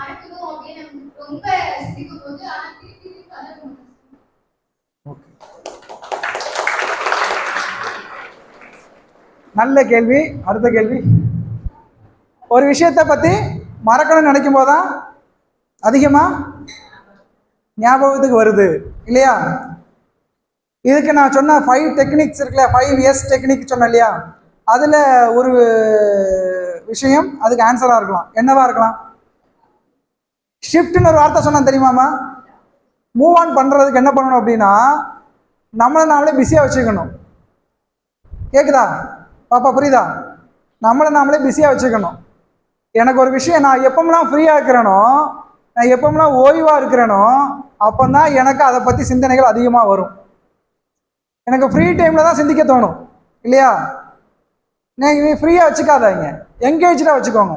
மறக்கணும் அப்படின்னு ரொம்ப சிரிக்கும் போது ஆனா திருப்பி திருப்பி அதை நல்ல கேள்வி. அடுத்த கேள்வி. ஒரு விஷயத்தை பற்றி மறக்கணும்னு நினைக்கும் போதான் அதிகமாக ஞாபகத்துக்கு வருது இல்லையா? இதுக்கு நான் சொன்ன ஃபைவ் டெக்னிக்ஸ் இருக்குல்ல ஃபைவ் இயர்ஸ் டெக்னிக் சொன்னேன் இல்லையா? அதில் ஒரு விஷயம் அதுக்கு ஆன்சராக இருக்கலாம். என்னவா இருக்கலாம்? ஷிஃப்ட்னு ஒரு வார்த்தை சொன்னேன் தெரியுமாமா மூவ் ஆன் பண்ணுறதுக்கு என்ன பண்ணணும் அப்படின்னா நம்மளை நாமளே பிஸியாக வச்சுக்கணும். கேட்குதா பாப்பா புரியுதா? நம்மளை நாமளே பிஸியாக வச்சுக்கணும். எனக்கு ஒரு விஷயம் நான் எப்பமெல்லாம் ஃப்ரீயாக இருக்கிறேனோ நான் எப்பமெல்லாம் ஓய்வாக இருக்கிறேனோ அப்போ தான் எனக்கு அதை பற்றி சிந்தனைகள் அதிகமாக வரும். எனக்கு ஃப்ரீ டைமில் தான் சிந்திக்க தோணும். இல்லையா? நீங்கள் ஃப்ரீயாக வச்சுக்காதாங்க. என்கேஜாக வச்சுக்கோங்க.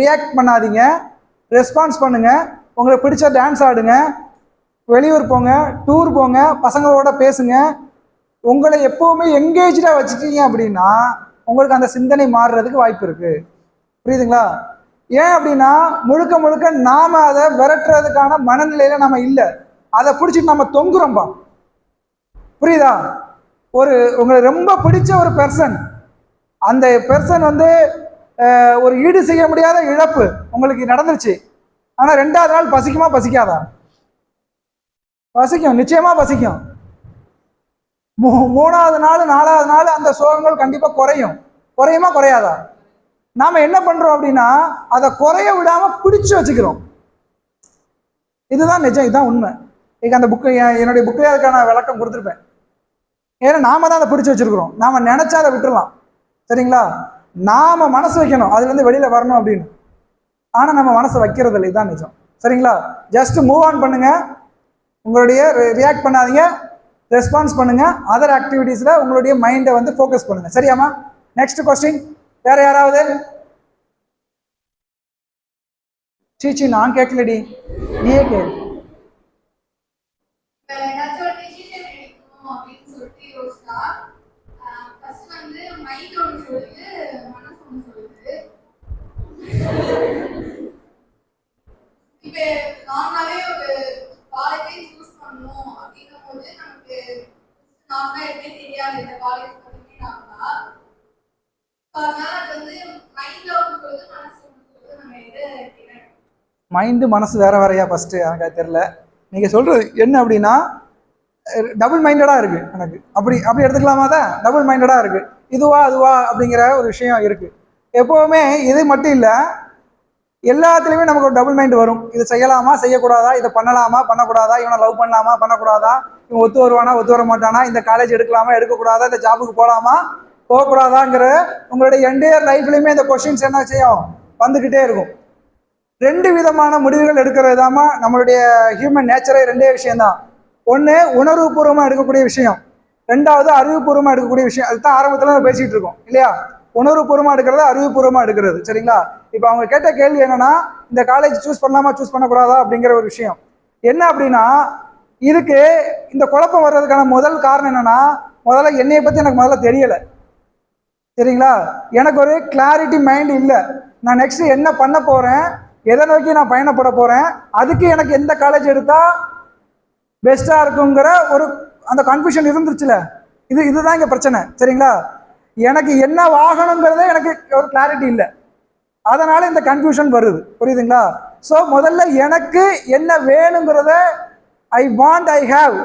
ரியாக்ட் பண்ணாதீங்க. ரெஸ்பான்ஸ் பண்ணுங்கள் உங்களுக்கு பிடிச்ச டான்ஸ் ஆடுங்க. வெளியூர் போங்க டூர் போங்க பசங்களோட பேசுங்க. உங்களை எப்போவுமே எங்கேஜாக வச்சுட்டீங்க அப்படின்னா உங்களுக்கு அந்த சிந்தனை மாறுறதுக்கு வாய்ப்பு இருக்குது புரியுதுங்களா? ஏன் அப்படின்னா முழுக்க முழுக்க நாம் அதை விரட்டுறதுக்கான மனநிலையில் நம்ம இல்லை. அதை பிடிச்சிட்டு நம்ம தொங்குறோம்பா புரியுதா? ஒரு உங்களுக்கு ரொம்ப பிடிச்ச ஒரு பெர்சன் அந்த பெர்சன் வந்து ஒரு ஈடு செய்ய முடியாத இழப்பு உங்களுக்கு நடந்துருச்சு. ஆனால் ரெண்டாவது நாள் பசிக்குமா? பசிக்காதா? பசிக்கும். நிச்சயமா பசிக்கும். மூ- மூணாவது நாள் நாலாவது நாள் அந்த சோகங்கள் கண்டிப்பாக குறையும். குறையுமா? குறையாதா? நாம் என்ன பண்ணுறோம் அப்படின்னா அதை குறைய விடாமல் பிடிச்சு வச்சுக்கிறோம். இதுதான் நிஜம். இதுதான் உண்மை. எனக்கு அந்த புக்கு என்னுடைய புக்கில் அதுக்கான விளக்கம் கொடுத்துருப்பேன். ஏன்னா நாம தான் அதை பிடிச்சி வச்சிருக்கிறோம். நாம் நினச்சா அதை விட்டுடலாம் சரிங்களா? நாம மனசு வைக்கணும். அதுலேருந்து வெளியில வரணும் அப்படின்னு. ஆனால் நம்ம மனசை வைக்கிறது இல்லை இதுதான் நிஜம். சரிங்களா? ஜஸ்ட் மூவ் ஆன் பண்ணுங்க. உங்களுடைய ரியாக்ட் பண்ணாதீங்க. ரெஸ்பான்ஸ் பண்ணுங்க. அதர் ஆக்டிவிட்டீஸில் உங்களுடைய மைண்டை வந்து ஃபோக்கஸ் பண்ணுங்க. சரியாம்மா? நெக்ஸ்ட் கொஸ்டின் வேற யாராவது? சீச்சி நான் கேட்கலடி. நீயே கேளு இப்ப ஏதாச்சும் ஒரு decision எடுக்கணும் அப்படின்னு சொல்லிட்டு யோசிச்சா, ஆஹ் first வந்து mind ஒண்ணு சொல்லுது, மனசு ஒண்ணு சொல்லுது. இப்ப நார்மலாவே ஒரு காலேஜே சூஸ் பண்ணணும் அப்படின்னும் போது நமக்கு நார்மலா எதுவுமே தெரியாது இந்த காலேஜ் பண்ணினாங்களா அதனால அது வந்து மைண்ட்ல ஒன்று சொல்லுது மனசு ஒன்று சொல்லுது நம்ம எதை எடுக்கணும் மைண்டு மனசு வேற வேறையா ஃபஸ்ட்டு எனக்கு அது தெரில நீங்கள் சொல்கிறது என்ன அப்படின்னா டபுள் மைண்டடாக இருக்குது எனக்கு. அப்படி அப்படி எடுத்துக்கலாமா தான் டபுள் மைண்டடாக இருக்குது இதுவா அதுவா அப்படிங்கிற ஒரு விஷயம் இருக்குது எப்போவுமே இது மட்டும் இல்லை எல்லாத்துலேயுமே நமக்கு ஒரு டபுள் மைண்ட் வரும். இது செய்யலாமா செய்யக்கூடாதா இதை பண்ணலாமா பண்ணக்கூடாதா இவனை லவ் பண்ணலாமா பண்ணக்கூடாதா இவன் ஒத்து வருவானா ஒத்து வர மாட்டானா இந்த காலேஜ் எடுக்கலாமா எடுக்கக்கூடாதா இந்த ஜாபுக்கு போகலாமா போகக்கூடாதாங்கிற உங்களுடைய என்டையர் லைஃப்லையுமே இந்த கொஷின்ஸ் என்ன செய்யும்? வந்துக்கிட்டே இருக்கும். ரெண்டு விதமான முடிவுகள் எடுக்கிறது தாமா நம்மளுடைய ஹியூமன் நேச்சரே ரெண்டே விஷயம்தான். ஒன்று உணர்வுபூர்வமாக எடுக்கக்கூடிய விஷயம். ரெண்டாவது அறிவுபூர்வமாக எடுக்கக்கூடிய விஷயம். அதுதான் ஆரம்பத்தில் நம்ம பேசிகிட்டு இருக்கோம் இல்லையா? உணர்வுபூர்வமாக எடுக்கிறது அறிவுபூர்வமாக எடுக்கிறது சரிங்களா? இப்போ அவங்க கேட்ட கேள்வி என்னன்னா இந்த காலேஜ் சூஸ் பண்ணலாமா சூஸ் பண்ணக்கூடாதா அப்படிங்கிற ஒரு விஷயம். என்ன அப்படின்னா இதுக்கு இந்த குழப்பம் வர்றதுக்கான முதல் காரணம் என்னன்னா முதல்ல என்னையை பற்றி எனக்கு முதல்ல தெரியலை. சரிங்களா? எனக்கு ஒரு கிளாரிட்டி மைண்ட் இல்லை. நான் நெக்ஸ்ட் என்ன பண்ண போகிறேன் எதை நோக்கி நான் பயணப்பட போகிறேன் அதுக்கு எனக்கு எந்த காலேஜ் எடுத்தால் பெஸ்ட்டாக இருக்குங்கிற ஒரு அந்த கன்ஃபியூஷன் இருந்துச்சுல இது இதுதான் இங்கே பிரச்சனை. சரிங்களா? எனக்கு என்ன வாகனங்கிறதே எனக்கு ஒரு கிளாரிட்டி இல்லை. அதனால் இந்த கன்ஃபியூஷன் வருது. புரியுதுங்களா? ஸோ முதல்ல எனக்கு என்ன வேணுங்கிறத ஐ வாண்ட் ஐ ஹேவ்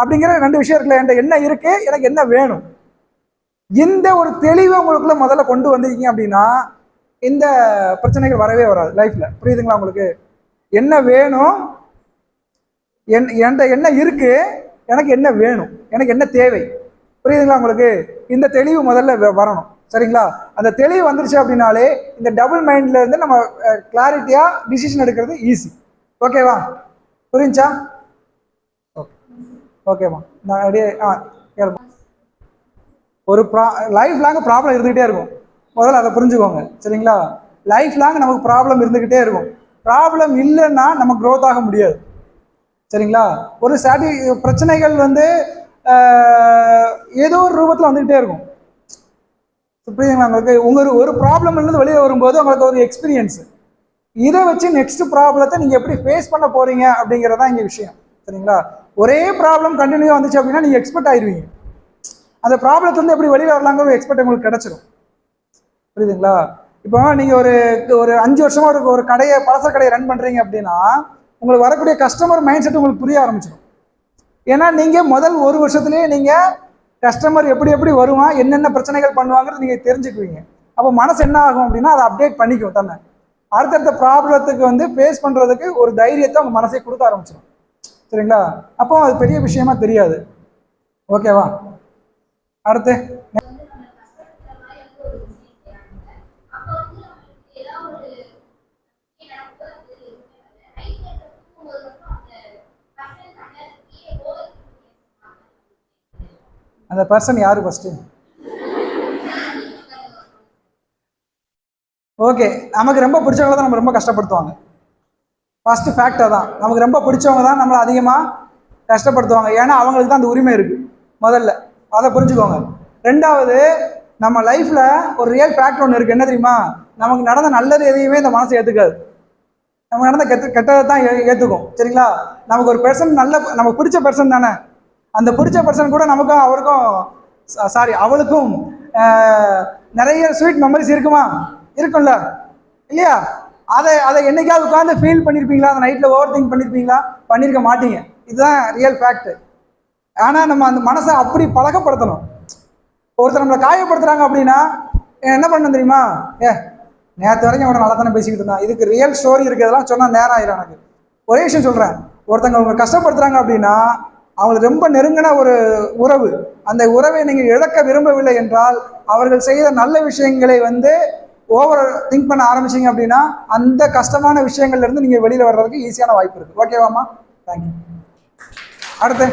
அப்படிங்கிற ரெண்டு விஷயம் இருக்குல்ல. என்கிட்ட என்ன இருக்குது எனக்கு என்ன வேணும்? இந்த ஒரு தெளிவை உங்களுக்குள்ள முதல்ல கொண்டு வந்திருக்கீங்க அப்படின்னா இந்த பிரச்சனைகள் வரவே வராது லைஃப்பில் புரியுதுங்களா உங்களுக்கு? என்ன வேணும்? என் என்கிட்ட என்ன இருக்குது எனக்கு என்ன வேணும்? எனக்கு என்ன தேவை? புரியுதுங்களா உங்களுக்கு? இந்த தெளிவு முதல்ல வ- வரணும். சரிங்களா? அந்த தெளிவு வந்துருச்சு அப்படின்னாலே இந்த டபுள் மைண்ட்லேருந்து நம்ம கிளாரிட்டியாக டிசிஷன் எடுக்கிறது ஈஸி ஓகேவா புரிஞ்சா ஓகே ஓகேம்மா நான் அப்படியே ஆ கேளுமா ஒரு ப்ரா லைஃப் லாங் ப்ராப்ளம் இருந்துகிட்டே இருக்கும். முதல்ல அதை புரிஞ்சுக்கோங்க. சரிங்களா? லைஃப் லாங் நமக்கு ப்ராப்ளம் இருந்துக்கிட்டே இருக்கும். ப்ராப்ளம் இல்லைன்னா நம்ம க்ரோத் ஆக முடியாது. சரிங்களா? ஒரு சாட்டி பிரச்சனைகள் வந்து ஏதோ ஒரு ரூபத்தில் வந்துக்கிட்டே இருக்கும். புரியுதுங்களா உங்களுக்கு? உங்கள் ஒரு ப்ராப்ளம்லேருந்து வெளியே வரும்போது உங்களுக்கு ஒரு எக்ஸ்பீரியன்ஸ் இதை வச்சு நெக்ஸ்ட் ப்ராப்ளத்தை நீங்கள் எப்படி ஃபேஸ் பண்ண அப்படிங்கிறது தான் இங்கே விஷயம். சரிங்களா? ஒரே ப்ராப்ளம் கண்டினியூவாக வந்துச்சு அப்படின்னா நீங்கள் எக்ஸ்பெக்ட் ஆயிடுவீங்க அந்த ப்ராப்ளத்துலேருந்து எப்படி வெளியில் வரலாங்கிற ஒரு எக்ஸ்பெக்ட் உங்களுக்கு கிடச்சிரும். புரியுதுங்களா? இப்போ நீங்கள் ஒரு ஒரு அஞ்சு வருஷமாக ஒரு ஒரு கடையை பலசர கடையை ரன் பண்ணுறீங்க அப்படின்னா உங்களுக்கு வரக்கூடிய கஸ்டமர் மைண்ட் செட் உங்களுக்கு புரிய ஆரம்பிச்சிடும் ஏன்னா நீங்கள் முதல் ஒரு வருஷத்துலேயே நீங்கள் கஸ்டமர் எப்படி எப்படி வருவான் என்னென்ன பிரச்சனைகள் பண்ணுவாங்கிறது நீங்கள் தெரிஞ்சுக்குவீங்க. அப்போ மனசு என்ன ஆகும் அப்படின்னா அதை அப்டேட் பண்ணிக்கும் தானே அடுத்தடுத்த ப்ராப்ளத்துக்கு வந்து ஃபேஸ் பண்ணுறதுக்கு ஒரு தைரியத்தை உங்கள் மனசே கொடுக்க ஆரம்பிச்சிடும் சரிங்களா? அப்போ அது பெரிய விஷயமா தெரியாது. ஓகேவா? அடுத்து வந்து நம்ம கஷ்டப்படுற மாதிரி வந்து ஒரு விஷயம் செய்றாங்க. அப்ப வந்து நம்மளுக்கு ஏதாவது ஒரு விஷயம் நடக்கும்போது அது எதுவுமே வரல. night நேரத்துல தூங்கும்போது மட்டும் அந்த person தன்னை கீழே overthinking பேசுவாங்க. அந்த பர்சன் யார் ஃபஸ்ட்டு ஓகே நமக்கு ரொம்ப பிடிச்சவங்கள தான் நம்ம ரொம்ப கஷ்டப்படுத்துவாங்க. ஃபஸ்ட்டு ஃபேக்டர் தான். நமக்கு ரொம்ப பிடிச்சவங்க தான் நம்மளை அதிகமாக கஷ்டப்படுத்துவாங்க. ஏன்னா அவங்களுக்கு தான் அந்த உரிமை இருக்குது முதல்ல. அதை புரிஞ்சுக்கோங்க. ரெண்டாவது நம்ம லைஃப்பில் ஒரு ரியல் ஃபேக்ட் ஒன்று இருக்குது என்ன தெரியுமா? நமக்கு நடந்த நல்லது எதையுமே இந்த மனசு ஏற்றுக்காது நமக்கு நடந்த கெட்ட கெட்டதை தான் ஏ ஏற்றுக்கும் சரிங்களா? நமக்கு ஒரு பெர்சன் நல்ல நமக்கு பிடிச்ச பெர்சன் தானே. அந்த பிடிச்ச பர்சன் கூட நமக்கும் அவருக்கும் சாரி அவளுக்கும் நிறைய ஸ்வீட் மெமரிஸ் இருக்குமா? இருக்கும்ல. இல்லையா? அதை அதை என்னைக்காவது உட்காந்து ஃபீல் பண்ணியிருப்பீங்களா அந்த நைட்டில் ஓவர் திங்க் பண்ணியிருப்பீங்களா பண்ணியிருக்க மாட்டீங்க. இதுதான் ரியல் ஃபேக்ட் ஆனால் நம்ம அந்த மனசை அப்படி பழக்கப்படுத்தணும். ஒருத்தர் நம்மளை காயப்படுத்துகிறாங்க அப்படின்னா என்ன பண்ணணும் தெரியுமா? ஏ நேற்று வரைக்கும் அவனை நல்லா தானே பேசிக்கிட்டு இருந்தான். இதுக்கு ரியல் ஸ்டோரி இருக்கிறதெல்லாம் சொன்னால் நேரம் ஆயிடும் எனக்கு. ஒரே விஷயம் சொல்கிறேன் ஒருத்தங்க அவங்க கஷ்டப்படுத்துகிறாங்க அப்படின்னா அவங்களுக்கு ரொம்ப நெருங்கின ஒரு உறவு. அந்த உறவை நீங்கள் இழக்க விரும்பவில்லை என்றால் அவர்கள் செய்த நல்ல விஷயங்களை வந்து ஓவர் திங்க் பண்ண ஆரம்பிச்சீங்க அப்படின்னா அந்த கஷ்டமான விஷயங்கள்லேருந்து நீங்கள் வெளியில் வர்றதுக்கு ஈஸியான வாய்ப்பு இருக்குது ஓகேவாம்மா தேங்க்யூ அடுத்து.